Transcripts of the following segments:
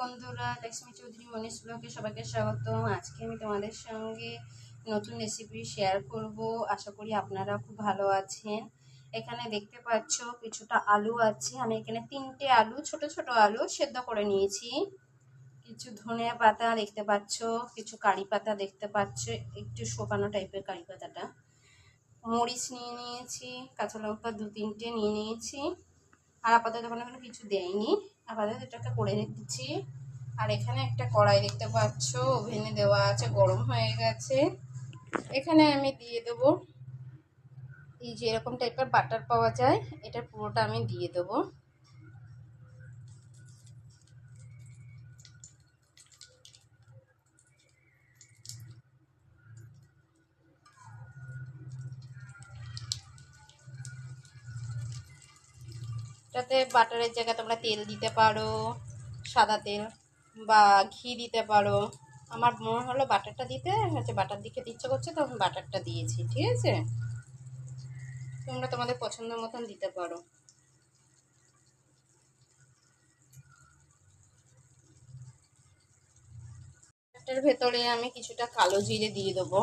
বন্ধুরা, লক্ষ্মী চৌধুরী, মনীষ ব্লগে সবাইকে স্বাগত আজকে আমি তোমাদের সঙ্গে নতুন রেসিপি শেয়ার করব। আশা করি আপনারা খুব ভালো আছেন। এখানে দেখতে পাচ্ছ কিছুটা আলু আছে। আমি এখানে তিনটে আলু, ছোট ছোট আলু সেদ্ধ করে নিয়েছি। কিছু ধনে পাতা দেখতে পাচ্ছ, কিছু কারি পাতা দেখতে পাচ্ছ, একটু শোকানো টাইপের কারি পাতাটা। মরিচ নিয়ে নিয়েছি, কাঁচা লঙ্কা দু তিনটে নিয়ে নিয়েছি। আর আপাতত ওখানে কোনো কিছু দেয়নি। আপাতত এটাকে করে রেখেছি আর এখানে একটা কড়াই দেখতে পাচ্ছ, ওভেনে দেওয়া আছে, গরম হয়ে গেছে। এখানে আমি দিয়ে দেবো, এই যে এরকম টাইপের বাটার পাওয়া যায়, এটা পুরোটা আমি দিয়ে দেবো। এটাতে বাটারের জায়গায় তোমরা তেল দিতে পারো, সাদা তেল বা ঘি দিতে পারো। আমার মনে হলো বাটারটা দিতে, হচ্ছে বাটার দিকে ইচ্ছে করছে তখন বাটারটা দিয়েছি, ঠিক আছে? তোমরা তোমাদের পছন্দ মতন দিতে পারো। এটার ভেতরে আমি কিছুটা কালো জিরে দিয়ে দেবো।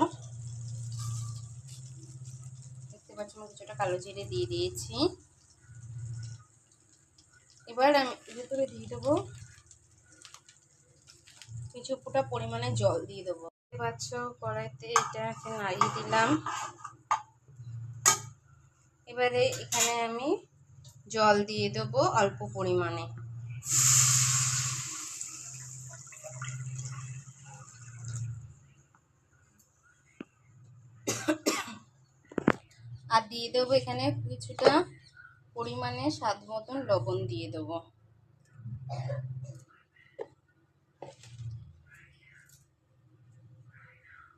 দেখতে পাচ্ছি, আমি কিছুটা কালো জিরে দিয়ে দিয়েছি। এবার আমি ভেতরে দিয়ে দেবো কিছু ফুটা পরিমাণে জল দিয়ে দেবো। পাচ্ছ কড়াইতে এটাকে নাড়িয়ে দিলাম। এবারে এখানে আমি জল দিয়ে দেবো অল্প পরিমাণে। আর দিয়ে দেবো এখানে কিছুটা পরিমাণে স্বাদ মতন লবণ দিয়ে দেবো।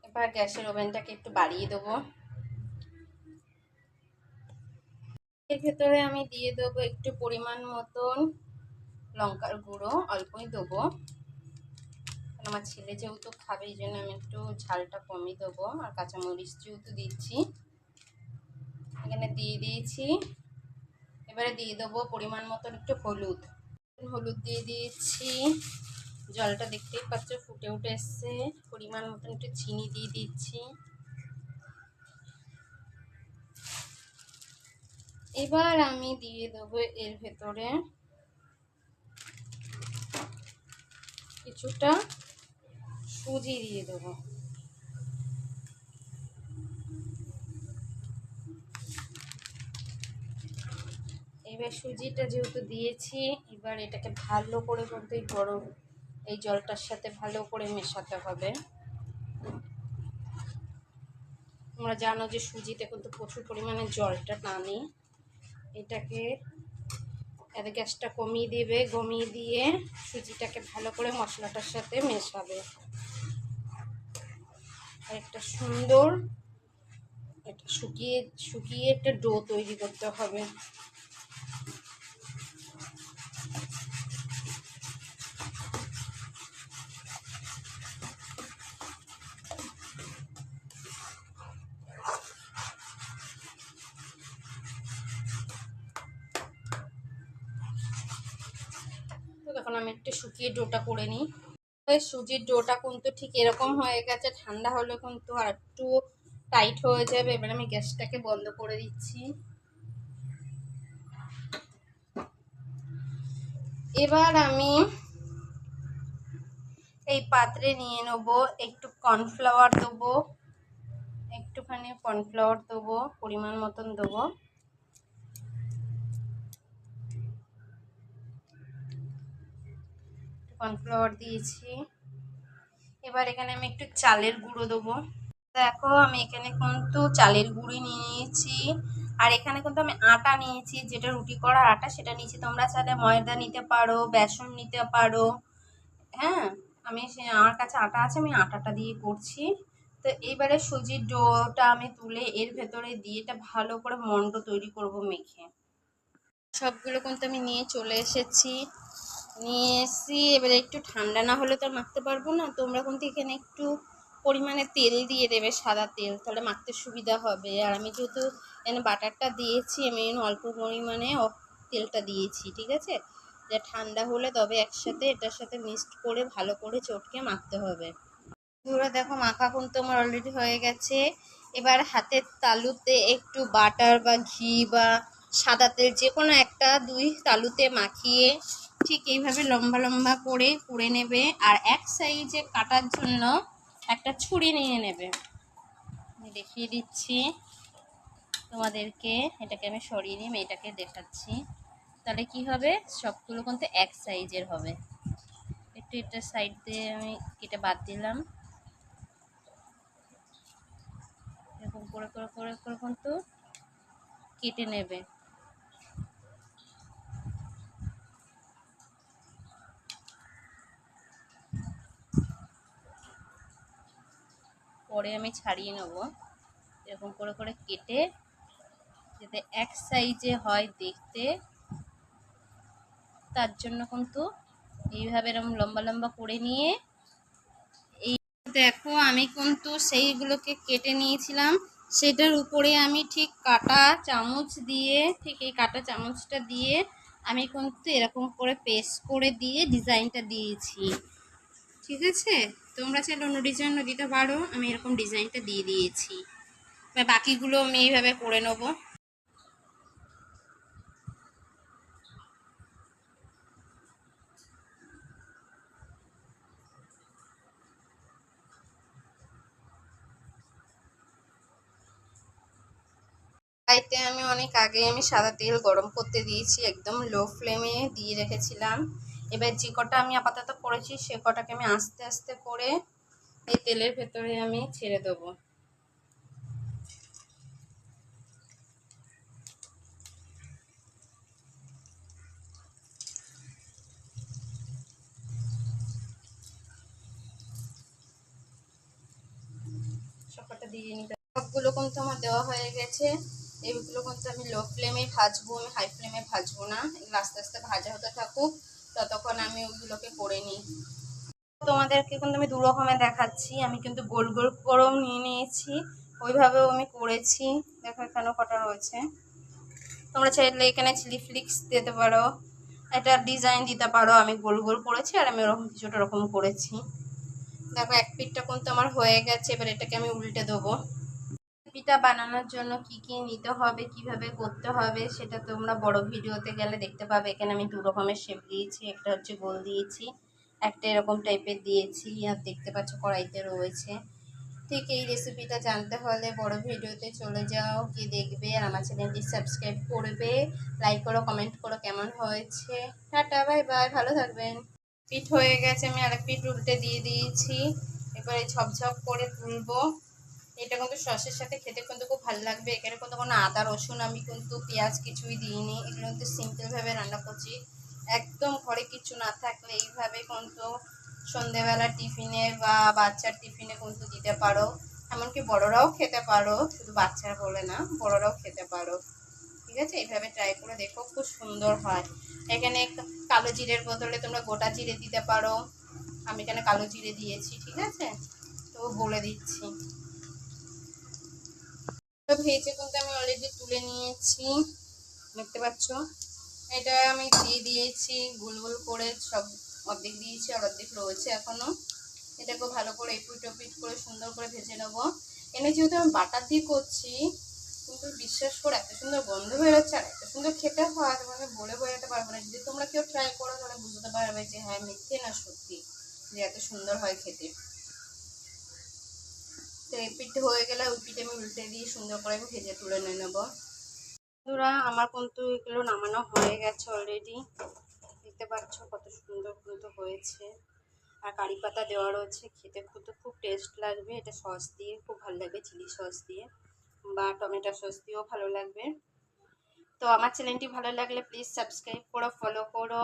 এবার গ্যাসের ওভেনটাকে একটু বাড়িয়ে দেবো। ভেতরে আমি দিয়ে দেবো একটু পরিমাণ মতন লঙ্কার গুঁড়ো, অল্পই দেবো। আমার ছেলে যেহেতু খাবে, এই জন্য আমি একটু ঝালটা কমিয়ে দেবো। আর কাঁচামরিচ যেহেতু দিচ্ছি, এখানে দিয়ে দিয়েছি এবারে দিয়ে দেবো পরিমাণ মতন একটু হলুদ। হলুদ দিয়ে দিয়েছি। জলটা দেখতেই পাচ্ছ ফুটে উঠে এসছে। পরিমাণ মতন একটু চিনি দিয়ে দিচ্ছি। এবার আমি দিয়ে দেবো এর ভেতরে কিছুটা সুজি দিয়ে দেবো। সুজিটা যেহেতু দিয়েছি, এবার এটাকে ভালো করে কিন্তু এই গরম, এই জলটার সাথে ভালো করে মেশাতে হবে। তোমরা জানো যে সুজিতে কিন্তু প্রচুর পরিমাণে জলটা টানে এটাকে এর গ্যাসটা কমিয়ে দেবে, কমিয়ে দিয়ে সুজিটাকে ভালো করে মশলাটার সাথে মেশাবে। একটা সুন্দর এটা শুকিয়ে শুকিয়ে একটা ডো তৈরি করতে হবে। তো তখন আমি একটু শুকিয়ে ডোটা করে নিই। সুজির ডোটা কিন্তু ঠিক এরকম হয়ে গেছে, ঠান্ডা হলে কিন্তু আর একটু টাইট হয়ে যাবে। এবার আমি গ্যাসটাকে বন্ধ করে দিচ্ছি। এবার আমি এই পাত্রে নিয়ে নেব একটু কর্নফ্লাওয়ার দেবো, একটুখানি কর্নফ্লাওয়ার দেবো, পরিমাণ মতন দেবো। কর্নফ্লাওয়ার দিয়েছি। এবার এখানে আমি একটু চালের গুঁড়ো দেবো। দেখো, আমি এখানে কিন্তু চালের গুঁড়ি নিয়ে নিয়েছি। আর এখানে কিন্তু আমি আটা নিয়েছি, যেটা রুটি করার আটা, সেটা নিয়েছি। তোমরা চাইলে ময়দা নিতে পারো, বেসন নিতে পারো। হ্যাঁ আমি সে, আমার কাছে আটা আছে, আমি আটাটা দিয়ে করছি। তো এইবারে সুজির ডোটা আমি তুলে এর ভেতরে দিয়ে এটা ভালো করে মন্ড তৈরি করব মেখে। সবগুলো কিন্তু আমি নিয়ে চলে এসেছি। নিয়ে এসেছি এবারে একটু ঠান্ডা না হলে তো আর মাখতে পারব না। তোমরা কিন্তু এখানে একটু পরিমাণে তেল দিয়ে দেবে, সাদা তেল, তাহলে মাখতে সুবিধা হবে। আর আমি যেহেতু এখানে বাটারটা দিয়েছি, আমি অল্প পরিমাণে তেলটা দিয়েছি, ঠিক আছে? যে ঠান্ডা হলে তবে একসাথে এটার সাথে মিক্সড করে ভালো করে চটকে মাখতে হবে। পুরো দেখো, মাখা কিন্তু আমার অলরেডি হয়ে গেছে। এবার হাতের তালুতে একটু বাটার বা ঘি বা সাদা তেল যে কোনো একটা দুই তালুতে মাখিয়ে ঠিক এইভাবে লম্বা লম্বা করে করে নেবে আর এক সাইজে কাটার জন্য একটা ছুরি নিয়ে নেবে। আমি দেখিয়ে দিচ্ছি তোমাদেরকে, এটাকে আমি সরিয়ে নিয়ে মেয়েটাকে দেখাচ্ছি। তাহলে কি হবে? সবগুলো কিন্তু এক সাইজের হবে। একটু এটা সাইড দিয়ে আমি কেটে বাদ দিলাম। এরকম করে করে করে করে কিন্তু কেটে নেবে। পরে আমি ছাড়িয়ে নেব। এরকম করে করে কেটে যাতে এক সাইজে হয় দেখতে, তার জন্য কিন্তু এইভাবে এরকম লম্বা লম্বা করে নিয়ে এই দেখো আমি কিন্তু সেইগুলোকে কেটে নিয়েছিলাম। সেটার উপরে আমি ঠিক কাটা চামচ দিয়ে, ঠিক এই কাটা চামচটা দিয়ে আমি কিন্তু এরকম করে পেস্ট করে দিয়ে ডিজাইনটা দিয়েছি। ঠিক আছে? তোমরা চাইলে অন্য ডিজাইনও দিতে পারো। আমি এরকম ডিজাইনটা দিয়ে দিয়েছি। এবার বাকিগুলো আমি এইভাবে করে নেব। কড়াইতে আমি অনেক আগে আমি সাদা তেল গরম করতে দিয়েছি, একদম লো ফ্লেমে দিয়ে রেখেছিলাম। এবার যে কটা আমি আপাতত করেছি সে কটাকে আমি আস্তে আস্তে করে এই তেলের ভেতরে আমি ছেড়ে দেবো। সবকটা দিয়ে সবগুলো কিন্তু আমার দেওয়া হয়ে গেছে। এইগুলো কিন্তু আমি লো ফ্লেমে ভাজবো, আমি হাই ফ্লেমে ভাজবো না। এগুলো আস্তে আস্তে ভাজা হতে থাকুক। ততক্ষণ আমি ওগুলোকে করে নিই। তোমাদেরকে কিন্তু আমি দু রকমের দেখাচ্ছি। আমি কিন্তু গোল গোল করেও নিয়ে নিয়েছি। ওইভাবেও আমি করেছি। দেখো এখানেও কটা রয়েছে। তোমরা চাইলে এখানে চিলি ফ্লিক্স দিতে পারো। একটা ডিজাইন দিতে পারো। আমি গোল গোল করেছি আর আমি ওরকম কিছুটা রকম করেছি। দেখো এক পিঠটা কিন্তু আমার হয়ে গেছে। এবার এটাকে আমি উল্টে দেবো। পিঠা বানানোর জন্য কি কি নিতে হবে, কীভাবে করতে হবে, সেটা তোমরা বড় ভিডিওতে গেলে দেখতে পাবে। এখানে আমি দু রকমের শেপ দিয়েছি, একটা হচ্ছে গোল দিয়েছি, একটা এরকম টাইপের দিয়েছি, আর দেখতে পাচ্ছ কড়াইতে রয়েছে। ঠিক এই রেসিপিটা জানতে হলে বড় ভিডিওতে চলে যাও কি দেখবে আর আমার চ্যানেলটি সাবস্ক্রাইব করবে। লাইক করো কমেন্ট করো কেমন হয়েছে। টাটা বাই বাই ভালো থাকবেন। পিঠ হয়ে গেছে, আমি আরেক পিঠ উল্টে দিয়ে দিয়েছি। এবারে ঝপঝপ করে তুলবো। এটা কিন্তু সসের সাথে খেতে কিন্তু খুব ভালো লাগবে। এখানে কিন্তু কোনো আদা, রসুন আমি কিন্তু পেঁয়াজ কিছুই দিইনি। এগুলো কিন্তু সিম্পলভাবে রান্না করছি। একদম ঘরে কিছু না থাকলে এইভাবে কিন্তু সন্ধেবেলা টিফিনে বা বাচ্চার টিফিনে কিন্তু দিতে পারো। এমনকি বড়রাও খেতে পারো, শুধু বাচ্চারা বলে না, বড়রাও খেতে পারো। ঠিক আছে? এইভাবে ট্রাই করে দেখো, খুব সুন্দর হয়। এখানে কালো জিরের বদলে তোমরা গোটা জিরে দিতে পারো। আমি এখানে কালো জিরে দিয়েছি, ঠিক আছে? তো বলে দিচ্ছি। ভেজে কিন্তু আমি অলরেডি তুলে নিয়েছি। দেখতে পাচ্ছ? এটা আমি দিয়ে দিয়েছি, গোল গোল করে সব অর্ধেক দিয়েছি আর অর্ধেক রয়েছে এখনও। এটাকে ভালো করে এপিট ওপিট করে সুন্দর করে ভেজে নেব। এনে যেহেতু আমি বাটার দিয়ে করছি, কিন্তু বিশ্বাস করে, এত সুন্দর গন্ধ বেরোচ্ছে আর এত সুন্দর খেতে হয় তোমাকে বলে বোঝাতে পারব না। যদি তোমরা কেউ ট্রাই করো, তাহলে বুঝতে পারবে যে হ্যাঁ মিথ্যে না সত্যি, যে এত সুন্দর হয় খেতে। পিঠে হয়ে গেলে ওই পিঠে আমি উল্টে দিয়ে সুন্দর করে আমি ভেজে তুলে নিয়ে নেব। বন্ধুরা, আমার কিন্তু এগুলো নামানো হয়ে গেছে অলরেডি দেখতে পাচ্ছ কত সুন্দর কিন্তু হয়েছে। আর কারি পাতা দেওয়া রয়েছে, খেতে কিন্তু খুব টেস্ট লাগবে। এটা সস দিয়ে, খুব ভালো লাগবে চিলি সস দিয়ে। বা টমেটো সস দিয়েও ভালো লাগবে। তো আমার চ্যানেলটি ভালো লাগলে প্লিজ সাবস্ক্রাইব করো ফলো করো।